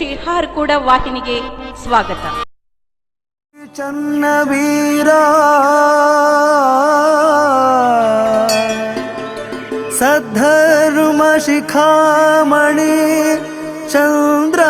ಶ್ರೀ ಕೂಡ ವಾಹಿನಿಗೆ ಸ್ವಾಗತ. ಚನ್ನವೀರ ಸದ್ಧರ್ಮ ಶಿಖಾಮಣಿ ಚಂದ್ರ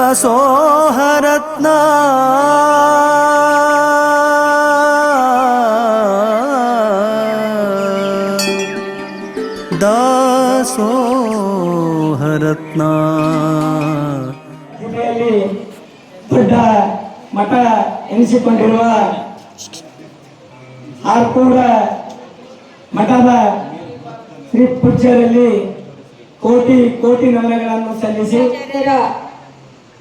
ದಾಸೋಹರತ್ನ ಜಿಲ್ಲೆಯಲ್ಲಿ ದೊಡ್ಡ ಮಠ ಎನಿಸಿಕೊಂಡಿರುವ ಆರ್ಕೂರ ಮಠದ ಶ್ರೀ ಪೂಜ್ಯರಲ್ಲಿ ಕೋಟಿ ಕೋಟಿ ನಮನಗಳನ್ನು ಸಲ್ಲಿಸಿ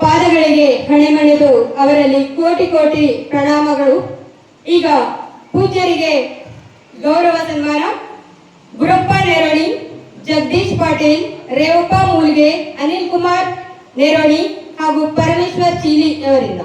ಪಾದಗಳಿಗೆ ಹಣೆಮಣಿದು ಅವರಲ್ಲಿ ಕೋಟಿ ಕೋಟಿ ಪ್ರಣಾಮಗಳು. ಈಗ ಪೂಜ್ಯರಿಗೆ ಗೌರವ ಸನ್ಮಾನ. ಗುರಪ್ಪ ನೇರೋಣಿ ಜಗದೀಶ್ ಪಾಟೀಲ್ ರೇವಪ್ಪ ಮೂಲ್ಗೆ ಅನಿಲ್ ಕುಮಾರ್ ನೇರೋಣಿ ಹಾಗೂ ಪರಮೇಶ್ವರ್ ಚೀಲಿ ಅವರಿಂದ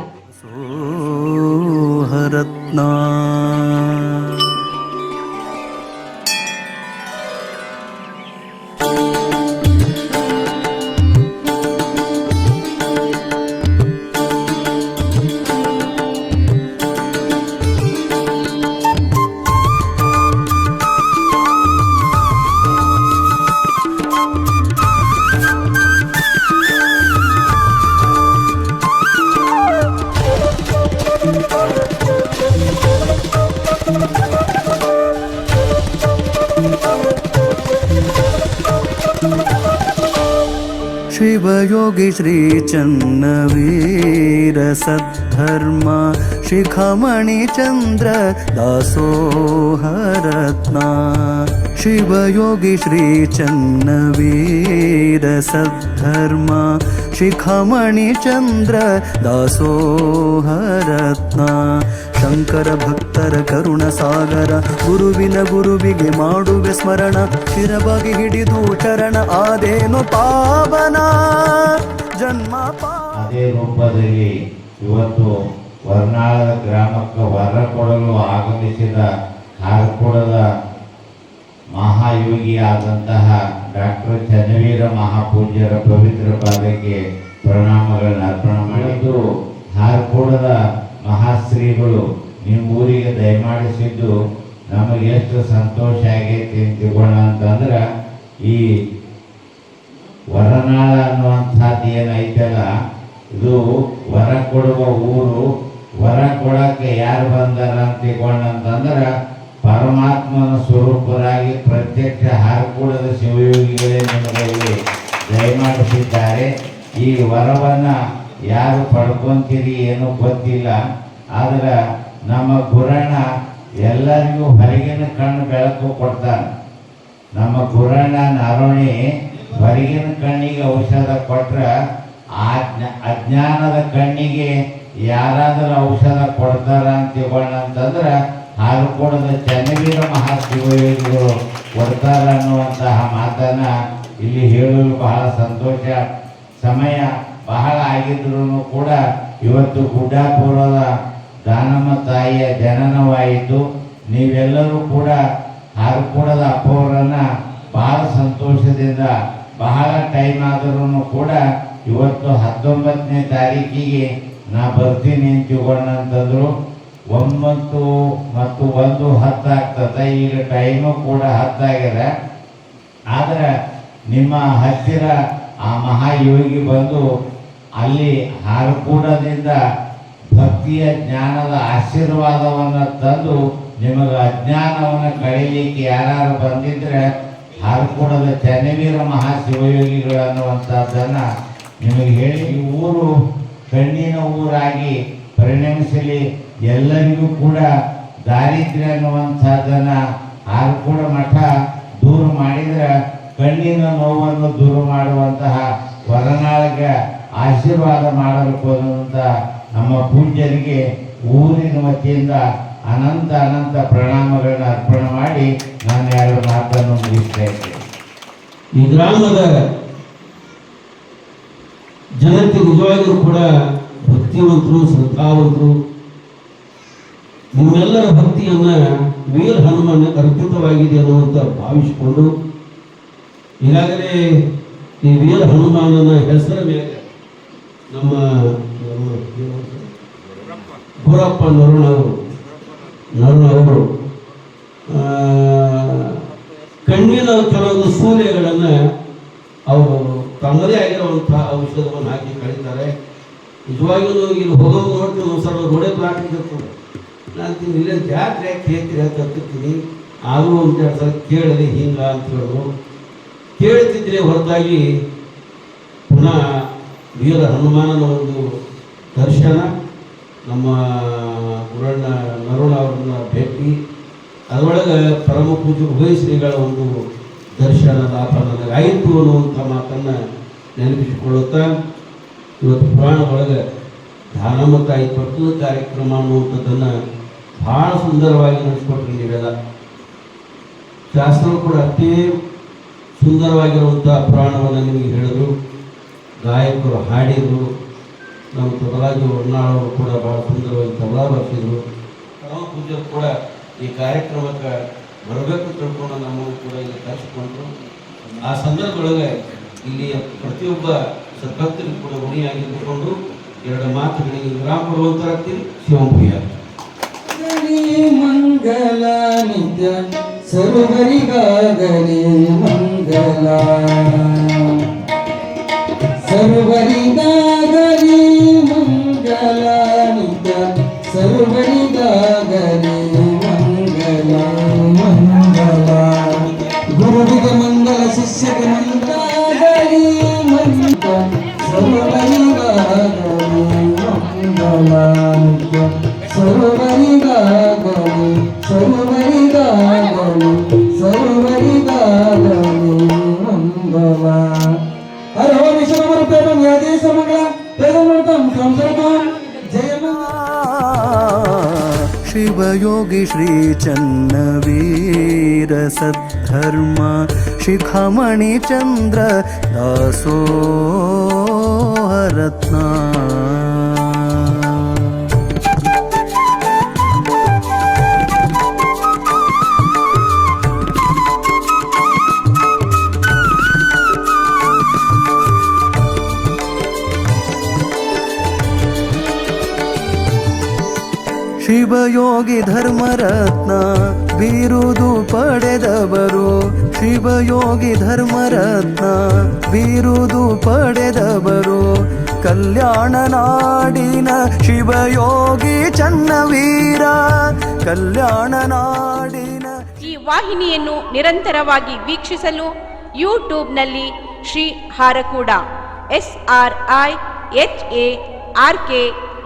शिवयोगी श्रीचन्न शिखमणिचन्द्र दासोहरत्ना। ಶಿವಯೋಗಿ ಶ್ರೀ ಚನ್ನವೀರ ಸದ್ಧರ್ಮ ಶಿಖಮಣಿ ಚಂದ್ರ ದಾಸೋಹರತ್ನ ಶಂಕರ ಭಕ್ತರ ಕರುಣ ಸಾಗರ ಗುರುವಿನ ಗುರುವಿಗೆ ಮಾಡುವೆ ಸ್ಮರಣ ಶಿರವಾಗಿ ಹಿಡಿದು ಚರಣ ಆದೇನು ಪಾವನ ಜನ್ಮ ಅದೇ ಇವತ್ತು ವರ್ಣಾಳದ ಗ್ರಾಮಕ್ಕೆ ವರ ಕೊಡಲು ಆಗಮಿಸಿದ ಹಾರ್ಕುಡದ ಮಹಾಯೋಗಿಯಾದಂತಹ ಡಾಕ್ಟರ್ ಚನ್ನವೀರ ಮಹಾಪೂಜ್ಯರ ಪವಿತ್ರ ಪಾದಕ್ಕೆ ಪ್ರಣಾಮಗಳನ್ನು ಅರ್ಪಣೆ ಮಾಡಿದ್ದು, ಹಾರ್ಕೋಡದ ಮಹಾಶ್ರೀಗಳು ನಿಮ್ಮ ಊರಿಗೆ ದಯಮಾಡಿಸಿದ್ದು ನಮಗೆ ಎಷ್ಟು ಸಂತೋಷ ಆಗೈತಿ ತಿಳ್ಕೊಳ್ಳ ಅಂತಂದ್ರೆ, ಈ ವರನಾಳ ಅನ್ನುವಂಥದ್ದು ಏನೈತಲ್ಲ, ಇದು ವರ ಕೊಡುವ ಊರು, ವರ ಕೊಡಕ್ಕೆ ಯಾರು ಬಂದಾರ ಅಂತ ತಿಳ್ಕೊಂಡಂತಂದ್ರ ಪರಮಾತ್ಮನ ಸ್ವರೂಪರಾಗಿ ಪ್ರತ್ಯಕ್ಷ ಹಾರ್ಕೂಡದ ಶಿವಯೋಗಿಗಳೇ ನಿಮಗೆ ದಯಮಾಡಿಸಿದ್ದಾರೆ. ಈ ವರವನ್ನು ಯಾರು ಪಡ್ಕೊಂತೀರಿ ಏನೂ ಗೊತ್ತಿಲ್ಲ. ಆದ್ರೆ ನಮ್ಮ ಗುರಣ್ಣ ಎಲ್ಲರಿಗೂ ಹೊರಗಿನ ಕಣ್ಣು ಬೆಳಕು ಕೊಡ್ತಾನೆ. ನಮ್ಮ ಗುರಣ್ಣ ನಾರೋಣಿ ಹೊರಗಿನ ಕಣ್ಣಿಗೆ ಔಷಧ ಕೊಟ್ರ ಆಜ್ಞ, ಅಜ್ಞಾನದ ಕಣ್ಣಿಗೆ ಯಾರಾದರೂ ಔಷಧ ಕೊಡ್ತಾರ ಅಂತ ತಿಳ್ಕೊಂಡಂತಂದ್ರ ಹಾರುಕೋಣದ ಚನ್ನವೀರ ಮಹಾಶಿವಯೋಗಿಗಳು ಕೊಡ್ತಾರೆ ಅನ್ನುವಂತಹ ಮಾತನ್ನ ಇಲ್ಲಿ ಹೇಳಲು ಬಹಳ ಸಂತೋಷ. ಸಮಯ ಬಹಳ ಆಗಿದ್ರೂ ಕೂಡ ಇವತ್ತು ಗುಡ್ಡಾಪುರದ ದಾನಮ್ಮ ತಾಯಿಯ ಜನನವಾಯಿತು. ನೀವೆಲ್ಲರೂ ಕೂಡ ಹಾರ್ಕೂಡದ ಅಪ್ಪವರನ್ನ ಬಹಳ ಸಂತೋಷದಿಂದ ಬಹಳ ಟೈಮ್ ಆದರೂ ಕೂಡ ಇವತ್ತು ಹತ್ತೊಂಬತ್ತನೇ ತಾರೀಕಿಗೆ ನಾ ಬರ್ತೀನಿ ಅಂತ ತಿಳ್ಕೊಂಡಂತಂದ್ರು ಒಂಬತ್ತು ಮತ್ತು ಒಂದು ಹತ್ತಾಗ್ತದೆ. ಈಗ ಟೈಮು ಕೂಡ ಹತ್ತಾಗಿದೆ. ಆದರೆ ನಿಮ್ಮ ಹತ್ತಿರ ಆ ಮಹಾಯೋಗಿ ಬಂದು ಅಲ್ಲಿ ಹಾರಕೂಡದಿಂದ ಭಕ್ತಿಯ ಜ್ಞಾನದ ಆಶೀರ್ವಾದವನ್ನು ತಂದು ನಿಮಗೆ ಅಜ್ಞಾನವನ್ನು ಕಳೀಲಿಕ್ಕೆ ಯಾರು ಬಂದಿದ್ರೆ ಹಾರಕೂಡದ ಚನ್ನವೀರ ಮಹಾಶಿವಯೋಗಿಗಳು ಅನ್ನುವಂಥದ್ದನ್ನು ನಿಮಗೆ ಹೇಳಿ ಊರು ಕಣ್ಣಿನ ಊರಾಗಿ ಪರಿಣಮಿಸಲಿ ಎಲ್ಲರಿಗೂ ಕೂಡ ದಾರಿದ್ರ್ಯ ಅನ್ನುವಂಥದ್ದನ್ನ ಕೂಡ ಮಠ ದೂರ ಮಾಡಿದ್ರೆ ಕಣ್ಣಿನ ನೋವನ್ನು ದೂರ ಮಾಡುವಂತಹ ಹೊರನಾಳಿಗೆ ಆಶೀರ್ವಾದ ಮಾಡಬೇಕು ನಮ್ಮ ಪೂಜ್ಯರಿಗೆ ಊರಿನ ವತಿಯಿಂದ ಅನಂತ ಅನಂತ ಪ್ರಣಾಮಗಳನ್ನ ಅರ್ಪಣೆ ಮಾಡಿ ನಾನು ಎರಡು ಮಾತನ್ನು ಮುಗಿಸ್ತಾ ಇದ್ದೇನೆ. ಈ ಗ್ರಾಮದ ಜನತೆ ನಿಜವಾಗಿಯೂ ಕೂಡ ಭಕ್ತಿವಂತರು, ಶ್ರದ್ಧಾವಂತರು, ನಿಮ್ಮೆಲ್ಲರ ಭಕ್ತಿಯನ್ನ ವೀರ ಹನುಮಾನ ಅರ್ಪಿತವಾಗಿದೆ ಅನ್ನುವಂತ ಭಾವಿಸಿಕೊಂಡು, ಈಗಾಗಲೇ ಈ ವೀರ ಹನುಮಾನನ ಹೆಸರ ಮೇಲೆ ನಮ್ಮ ನಮ್ಮ ನರುಣ ಅವರು ನರುಣ ಅವರು ಕಣ್ಣಿನ ಕೆಲವೊಂದು ಸೂರ್ಯಗಳನ್ನು ಅವರು ತಮ್ಮದೇ ಆಗಿರುವಂತಹ ಔಷಧವನ್ನು ಹಾಕಿ ಕಳೀತಾರೆ. ನಿಜವಾಗಿಯೂ ಇಲ್ಲಿ ಹೋಗೋದು ಹೊಟ್ಟು ಒಂದು ಸಲ ಪ್ಲಾಟ್ ಇರ್ತದೆ ನಾನು ಇಲ್ಲ ಜಾತ್ರೆ ಕೇಳ್ತೀರಿ ಅಂತ ಹತ್ತಿರ್ತೀನಿ ಆದರೂ ಒಂದು ಎರಡು ಸಲ ಕೇಳಿದೆ ಹಿಂಗ ಅಂತ ಹೇಳೋದು ಕೇಳ್ತಿದ್ರೆ ಹೊರತಾಗಿ ಪುನಃ ವೀರ ಹನುಮಾನನ ಒಂದು ದರ್ಶನ, ನಮ್ಮ ಗುರಣ್ಣ ನರುಣ ಅವ್ರನ್ನ ಭೇಟಿ, ಅದರೊಳಗೆ ಪರಮ ಪೂಜೆ ಉಭಯ ಶ್ರೀಗಳ ಒಂದು ದರ್ಶನ ಲಾಭ ಆಯಿತು ಅನ್ನುವಂಥ ಮಾತನ್ನು ನೆನಪಿಸಿಕೊಳ್ಳುತ್ತಾ ಇವತ್ತು ಪುರಾಣ ಒಳಗೆ ದಾನ ಮತ್ತು ಐದು ಪಟ್ಟದ ಕಾರ್ಯಕ್ರಮ ಅನ್ನುವಂಥದ್ದನ್ನು ಭಾಳ ಸುಂದರವಾಗಿ ನಡೆಸ್ಕೊಟ್ರಿ ನೀವೆಲ್ಲ ಶಾಸ್ತ್ರ ಕೂಡ ಅತಿ ಸುಂದರವಾಗಿರುವಂಥ ಪುರಾಣವನ್ನು ನಿಮಗೆ ಹೇಳಿದರು. ಗಾಯಕರು ಹಾಡಿದರು. ನಮ್ಮ ತಬಲಾಜಿ ಹೊನ್ನಾಳವರು ಕೂಡ ಭಾಳ ಸುಂದರವಾಗಿ ತಬಲಾ ಬರ್ತಿದ್ರು ಪರಮ ಪೂಜೆ ಕೂಡ ಈ ಕಾರ್ಯಕ್ರಮಕ್ಕೆ ಬರಬೇಕು ತಿಳ್ಕೊಂಡು ನಮ್ಮನ್ನು ಕೂಡ ಇಲ್ಲಿ ಕರೆಸಿಕೊಂಡ್ರು. ಆ ಸಂದರ್ಭದೊಳಗೆ ಇಲ್ಲಿ ಪ್ರತಿಯೊಬ್ಬ ಸದ್ಭಕ್ತರಿಗೂ ಕೂಡ ಋಣಿಯಾಗಿ ಇಟ್ಟುಕೊಂಡು ಎರಡು ಮಾತುಗಳಿಗೆ ವಿರಾಮ ಕೊಡುವಂತಾಗ್ತೀನಿ ಶಿವಂಭೂಯ ಮಂಗಲ ನಿತ್ಯ ಸರ್ವರಿಗಾಗಲಿ ಮಂಗಲ. ಸರ್ವರಿಗಾಗಲಿ ಮಂಗಲ ನಿತ್ಯ ಸರ್ವರಿಗಾಗಲಿ योगी श्रीचन्नवीरसद्धर्म शिखमणिचन्द्र दासो रत्ना ಶಿವಯೋಗಿ ಧರ್ಮರತ್ನ ಬೀರುದು ಪಡೆದವರು. ಶಿವಯೋಗಿ ಧರ್ಮರತ್ನ ಬೀರುದು ಪಡೆದವರು. ಕಲ್ಯಾಣ ನಾಡಿನ ಶಿವಯೋಗಿ ಚನ್ನವೀರ. ಕಲ್ಯಾಣ ನಾಡಿನ ಈ ವಾಹಿನಿಯನ್ನು ನಿರಂತರವಾಗಿ ವೀಕ್ಷಿಸಲು ಯೂಟ್ಯೂಬ್ನಲ್ಲಿ Shri Harakuda S R I H A R K